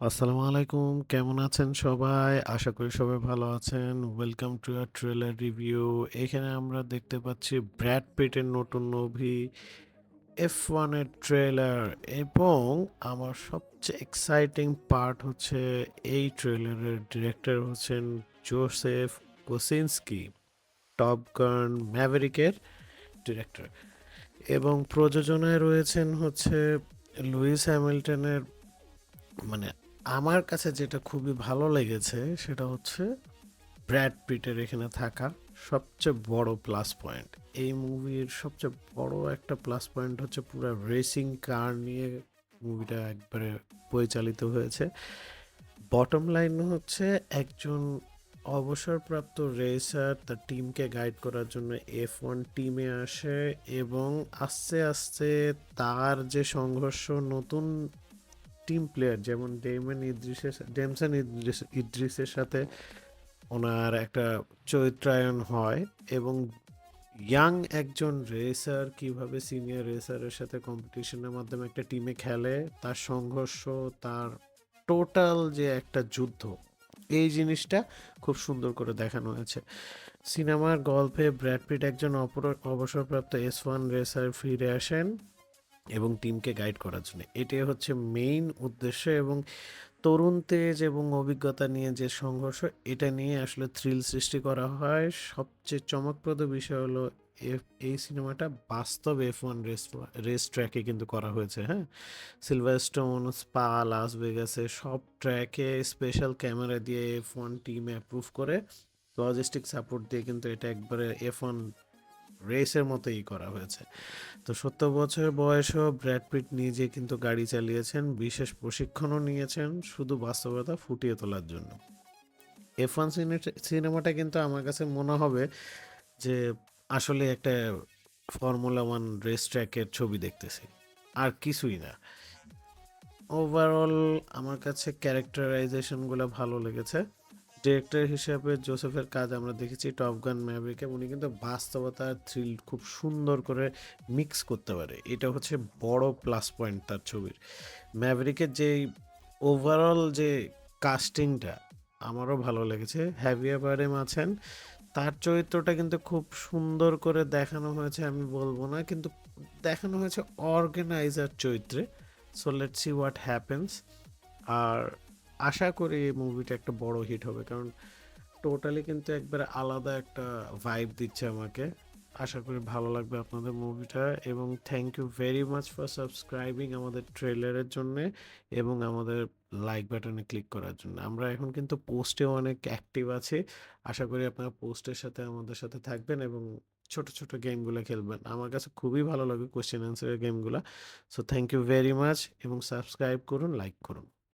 আসসালামু আলাইকুম, কেমন আছেন সবাই? আশা করি সবাই ভালো আছেন। Welcome to our trailer review এখানে আমরা দেখতে পাচ্ছি ব্র্যাড পিটের নতুন মুভি এফ ওয়ানের ট্রেলার এবং আমার সবচেয়ে এক্সাইটিং পার্ট হচ্ছে এই ট্রেলারের ডিরেক্টর হচ্ছেন জোসেফ কোসিনস্কি টপ গান ম্যাভেরিকের ডিরেক্টর এবং প্রযোজনায় রয়েছেন হচ্ছে লুইস হ্যামিল্টনের মানে আমার কাছে যেটা খুবই ভালো লেগেছে সেটা হচ্ছে ব্র্যাড পিটের এখানে থাকা সবচেয়ে বড় প্লাস পয়েন্ট এই মুভির সবচেয়ে বড় একটা প্লাস পয়েন্ট হচ্ছে পুরো রেসিং কার নিয়ে মুভিটা একবারে পরিচালিত হয়েছে। বটম লাইন হচ্ছে একজন অবসরপ্রাপ্ত রেসার তার টিমকে গাইড করার জন্য এফ ওয়ান টিমে আসে এবং আস্তে আস্তে তার যে সংঘর্ষ নতুন টিম প্লেয়ার যেমন ডেমন ইদ্রিসের ডেমসন ইদ্রিস, ইদ্রিসের সাথে ওনার একটা চরিত্রায়ন হয় এবং ইয়াং একজন রেসার, কীভাবে সিনিয়র রেসারের সাথে কম্পিটিশনের মাধ্যমে একটা টিমে খেলে, তার সংঘর্ষ, তার টোটাল যে একটা যুদ্ধ, এই জিনিসটা খুব সুন্দর করে দেখানো হয়েছে। সিনেমার গল্পে ব্র্যাড পিট একজন অপর, অবসরপ্রাপ্ত এস ওয়ান রেসার ফিরে আসেন। এবং টিমকে গাইড করার জন্য। এটাই হচ্ছে মেইন উদ্দেশ্য এবং তরুণ তেজ এবং অভিজ্ঞতা নিয়ে যে সংঘর্ষ, এটা নিয়ে আসলে থ্রিল সৃষ্টি করা হয়। সবচেয়ে চমকপ্রদ বিষয় হলো এই সিনেমাটা বাস্তব এফ ওয়ান রেস রেস ট্র্যাকে কিন্তু করা হয়েছে হ্যাঁ? সিলভার স্টোন স্পা লাস ভেগাসে সব ট্র্যাকে স্পেশাল ক্যামেরা দিয়ে এফ ওয়ান টিম অ্যাপ্রুভ করে। লজিস্টিক সাপোর্ট দিয়ে কিন্তু এটা একবারে এফ ওয়ান রেসের মতোই করা হয়েছে। তো সত্তর বছর বয়সেও ব্র্যাড পিট নিজে কিন্তু গাড়ি চালিয়েছেন, বিশেষ প্রশিক্ষণও নিয়েছেন, শুধু বাস্তবতা ফুটিয়ে তোলার জন্য। এফ ওয়ান সিনেমাটা কিন্তু আমার কাছে মনে হবে যে আসলে একটা ফর্মুলা ওয়ান রেস ট্র্যাকের ছবি দেখতেছি, আর কিছুই না। ওভারঅল আমার কাছে ক্যারেক্টারাইজেশনগুলো ভালো লেগেছে। ডিরেক্টর হিসেবে জোসেফের কাজ আমরা দেখেছি টপ গান ম্যাভরিকে উনি কিন্তু বাস্তবতা থ্রিল খুব সুন্দর করে মিক্স করতে পারে। এটা হচ্ছে বড় প্লাস পয়েন্ট তার ছবির। ম্যাভরিকের যে ওভারঅল যে কাস্টিংটা আমারও ভালো লেগেছে। হ্যাভিয়া বারেম আছেন। তার চরিত্রটা কিন্তু খুব সুন্দর করে দেখানো হয়েছে, আমি বলব না, কিন্তু দেখানো হয়েছে অর্গানাইজার চরিত্রে। So let see what happens আর আশা করি এই মুভিটা একটা বড় হিট হবে, কারণ টোটালি কিন্তু একবারে আলাদা একটা ভাইব দিচ্ছে আমাকে। আশা করি ভালো লাগবে আপনাদের মুভিটা এবং thank you very much for subscribing আমাদের ট্রেলারের জন্য এবং আমাদের লাইক বাটনে ক্লিক করার জন্য। আমরা এখন কিন্তু পোস্টেও অনেক অ্যাক্টিভ আছি। আশা করি আপনারা পোস্টের সাথে আমাদের সাথে থাকবেন এবং ছোট ছোট গেমগুলো খেলবেন। আমার কাছে খুবই ভালো লাগে কোশ্চেন অ্যান্সারের গেমগুলো so thank you very much এবং সাবস্ক্রাইব করুন লাইক করুন।